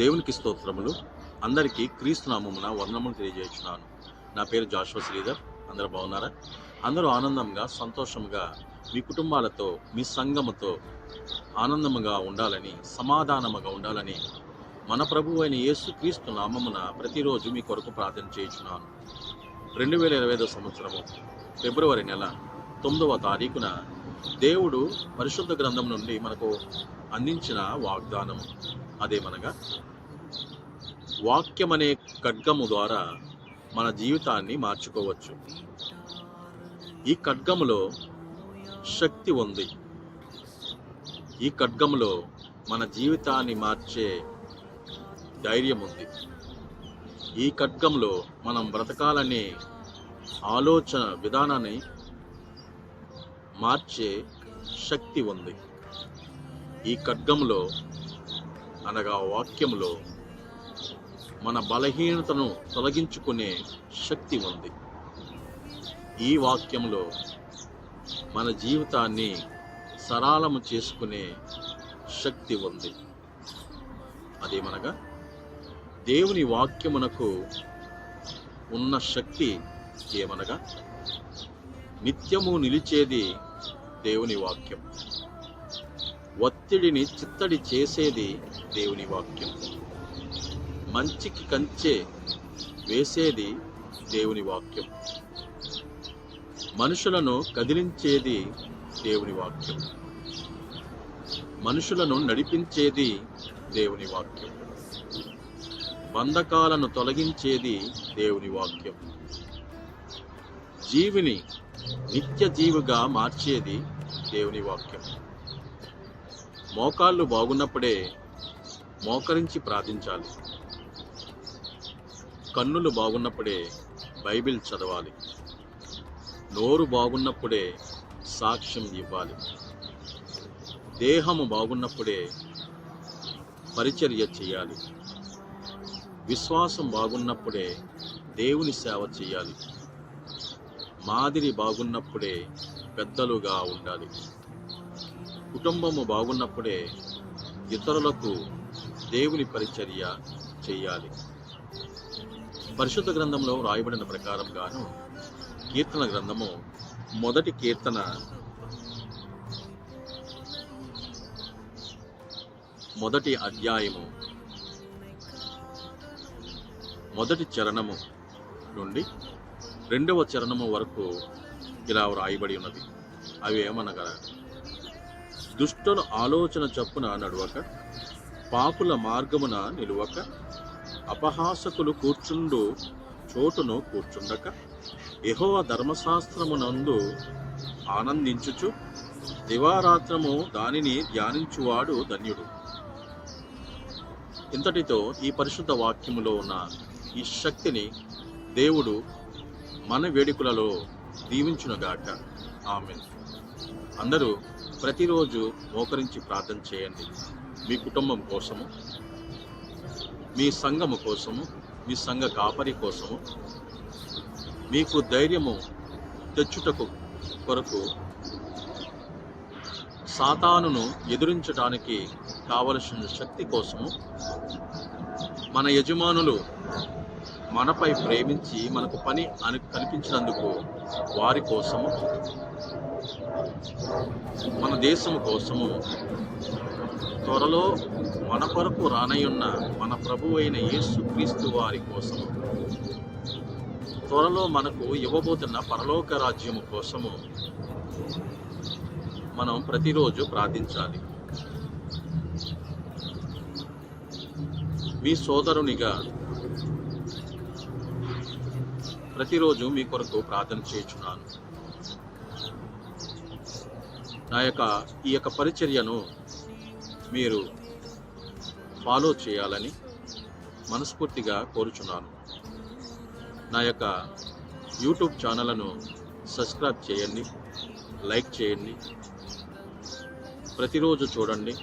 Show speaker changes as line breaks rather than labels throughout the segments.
దేవునికి స్తోత్రములు. అందరికీ క్రీస్తు నామమున వందనములు తెలియజేస్తున్నాను నా పేరు జాషువ శ్రీధర్. అందరూ బాగున్నారా? అందరూ ఆనందంగా సంతోషంగా మీ కుటుంబాలతో మీ సంఘముతో ఆనందముగా ఉండాలని సమాధానముగా ఉండాలని మన ప్రభు అయిన యేసు క్రీస్తు నామమున ప్రతిరోజు మీ కొరకు ప్రార్థన చేయించున్నాను. రెండు వేల ఇరవై ఐదో సంవత్సరము ఫిబ్రవరి నెల తొమ్మిదవ తారీఖున దేవుడు పరిశుద్ధ గ్రంథం నుండి మనకు అందించిన వాగ్దానం అదేమనగా వాక్యం అనే ఖడ్గము ద్వారా మన జీవితాన్ని మార్చుకోవచ్చు. ఈ ఖడ్గములో శక్తి ఉంది. ఈ ఖడ్గములో మన జీవితాన్ని మార్చే ధైర్యం ఉంది. ఈ ఖడ్గంలో మనం బ్రతకాలనే ఆలోచన విధానాన్ని మార్చే శక్తి ఉంది. ఈ ఖడ్గంలో అనగా వాక్యంలో మన బలహీనతను తొలగించుకునే శక్తి ఉంది. ఈ వాక్యంలో మన జీవితాన్ని సరళము చేసుకునే శక్తి ఉంది. అదేమనగా దేవుని వాక్యమునకు ఉన్న శక్తి ఏమనగా నిత్యము నిలిచేది దేవుని వాక్యం. ఒత్తిడిని చిత్తడి చేసేది దేవుని వాక్యం. మంచికి కంచె వేసేది దేవుని వాక్యం. మనుషులను కదిలించేది దేవుని వాక్యం. మనుషులను నడిపించేది దేవుని వాక్యం. బంధకాలను తొలగించేది దేవుని వాక్యం. జీవిని నిత్య జీవిగా మార్చేది దేవుని వాక్యం. మోకాళ్ళు బాగున్నప్పుడే మోకరించి ప్రార్థించాలి. కన్నులు బాగున్నప్పుడే బైబిల్ చదవాలి. నోరు బాగున్నప్పుడే సాక్ష్యం ఇవ్వాలి. దేహము బాగున్నప్పుడే పరిచర్య చేయాలి. విశ్వాసం బాగున్నప్పుడే దేవుని సేవ చేయాలి. మాదిరి బాగున్నప్పుడే పెద్దలుగా ఉండాలి. కుటుంబము బాగున్నప్పుడే ఇతరులకు దేవుని పరిచర్య చేయాలి. పరిశుద్ధ గ్రంథంలో రాయబడిన ప్రకారంగాను కీర్తన గ్రంథము మొదటి కీర్తన మొదటి అధ్యాయము మొదటి చరణము నుండి రెండవ చరణము వరకు ఇలా వ్రాయబడి ఉన్నది. అవి ఏమనగా దుష్టుల ఆలోచన చప్పున నడువక పాపుల మార్గమున నిలువక అపహాసకులు కూర్చుండు చోటును కూర్చుండక యహోవ ధర్మశాస్త్రమునందు ఆనందించుచు దివారాత్రము దానిని ధ్యానించువాడు ధన్యుడు. ఇంతటితో ఈ పరిశుద్ధ వాక్యములో ఉన్న ఈ శక్తిని దేవుడు మన వేడుకలలో దీవించునుగాక. ఆమె అందరూ ప్రతిరోజు మోకరించి ప్రార్థన చేయండి. మీ కుటుంబం కోసము మీ సంఘము కోసము మీ సంఘ కాపరి కోసము మీకు ధైర్యము తెచ్చుటకు కొరకు సాతానును ఎదురించడానికి కావలసిన శక్తి కోసము మన యజమానులు మనపై ప్రేమించి మనకు పని అని కల్పించినందుకు వారి కోసము మన దేశము కోసము త్వరలో మన కొరకు రానయున్న మన ప్రభు అయిన యేసు క్రీస్తు వారి కోసము. త్వరలో మనకు ఇవ్వబోతున్న పరలోక రాజ్యము కోసము మనం ప్రతిరోజు ప్రార్థించాలి. మీ సోదరునిగా ప్రతిరోజు మీ కొరకు ప్రార్థన చేయుచున్నాను. నా యొక్క ఈ యొక్క పరిచర్యను మీరు ఫాలో చేయాలని మనస్ఫూర్తిగా కోరుచున్నాను. నా యొక్క యూట్యూబ్ ఛానల్ను సబ్స్క్రైబ్ చేయండి లైక్ చేయండి ప్రతిరోజు చూడండి.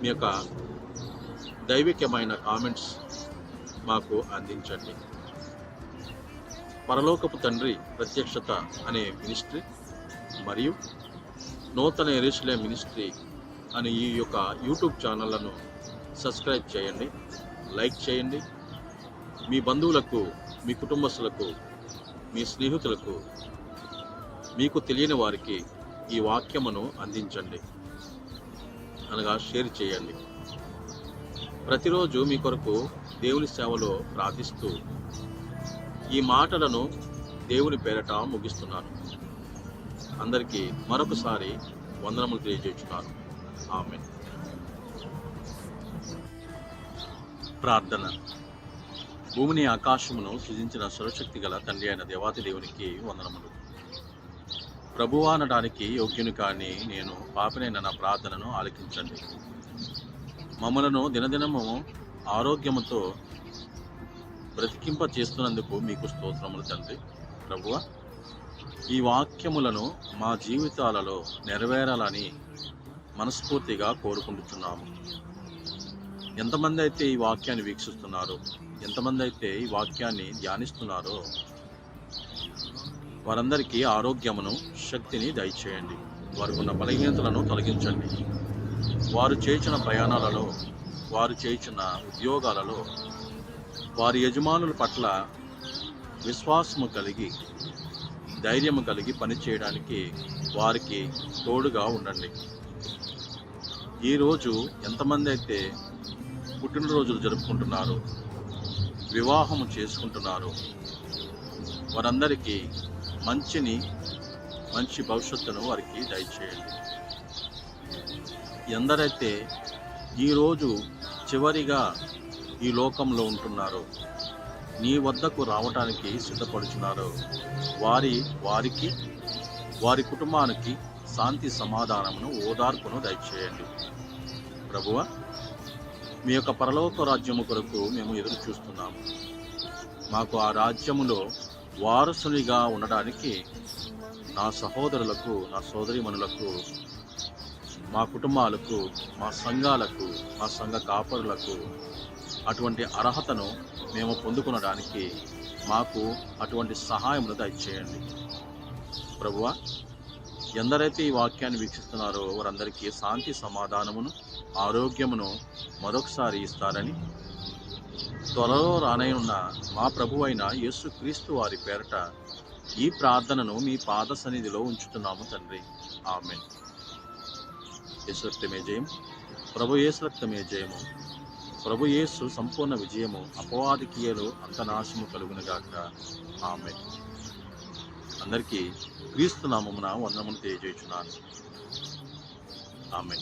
మీ యొక్క దైవికమైన కామెంట్స్ మాకు అందించండి. పరలోకపు తండ్రి ప్రత్యక్షత అనే మినిస్ట్రీ మరియు నూతన ఎరుసలే మినిస్ట్రీ అని ఈ యొక్క యూట్యూబ్ ఛానళ్ళను సబ్స్క్రైబ్ చేయండి లైక్ చేయండి. మీ బంధువులకు మీ కుటుంబస్తులకు మీ స్నేహితులకు మీకు తెలియని వారికి ఈ వాక్యమును అందించండి. అనగా షేర్ చేయండి. ప్రతిరోజు మీ కొరకు దేవుని సేవలో ప్రార్థిస్తూ ఈ మాటలను దేవుని పేరట ముగిస్తున్నాను. అందరికీ మరొకసారి వందనములు తెలియజేస్తున్నాను ఆమె ప్రార్థన. భూమిని ఆకాశమును సృజించిన సర్వశక్తి గల తండ్రి అయిన దేవాతి దేవునికి వందనములు. ప్రభువా అనడానికి యోగ్యుని కానీ నేను పాపినైన నా ప్రార్థనను ఆలకించండి. మమ్మలను దినదినము ఆరోగ్యముతో బ్రతికింప చేస్తున్నందుకు మీకు స్తోత్రములు తండ్రి. ప్రభువ ఈ వాక్యములను మా జీవితాలలో నెరవేరాలని మనస్ఫూర్తిగా కోరుకుంటున్నాము. ఎంతమంది అయితే ఈ వాక్యాన్ని వీక్షిస్తున్నారో ఎంతమంది అయితే ఈ వాక్యాన్ని ధ్యానిస్తున్నారో వారందరికీ ఆరోగ్యమును శక్తిని దయచేయండి. వారికి ఉన్న బలహీనతలను తొలగించండి. వారు చేసిన ప్రయాణాలలో వారు చేసిన ఉద్యోగాలలో వారి యజమానుల పట్ల విశ్వాసము కలిగి ధైర్యము కలిగి పనిచేయడానికి వారికి తోడుగా ఉండండి. ఈరోజు ఎంతమంది అయితే పుట్టినరోజులు జరుపుకుంటున్నారు వివాహము చేసుకుంటున్నారు వారందరికీ మంచిని మంచి భవిష్యత్తును వారికి దయచేయండి. ఎందరైతే ఈరోజు చివరిగా ఈ లోకంలో ఉంటున్నారో నీ వద్దకు రావటానికి సిద్ధపడుచున్నారో వారి వారికి వారి కుటుంబానికి శాంతి సమాధానమును ఓదార్పును దయచేయండి. ప్రభువ మీ యొక్క పరలోక రాజ్యము కొరకు మేము ఎదురు చూస్తున్నాము. మాకు ఆ రాజ్యములో వారసునిగా ఉండడానికి నా సహోదరులకు నా సోదరిమణులకు మా కుటుంబాలకు మా సంఘాలకు మా సంఘ కాపరులకు అటువంటి అర్హతను మేము పొందుకునడానికి మాకు అటువంటి సహాయమును దయచేయండి. ప్రభువా ఎందరైతే ఈ వాక్యాన్ని వీక్షిస్తున్నారో వారందరికీ శాంతి సమాధానమును ఆరోగ్యమును మరొకసారి ఇస్తారని త్వరలో రానయ్యున్న మా ప్రభు అయిన యేసుక్రీస్తు వారి పేరట ఈ ప్రార్థనను మీ పాద సన్నిధిలో ఉంచుతున్నాము తండ్రి. ఆమె యేసురక్తమే జయం ప్రభు యేసురక్తమే జయము. ప్రభు యేసు సంపూర్ణ విజయము అపవాది అంతనాశము కలుగునుగాక. ఆమె అందరికీ క్రీస్తు నామమున వందమును తెలియజేస్తున్నాను ఆమె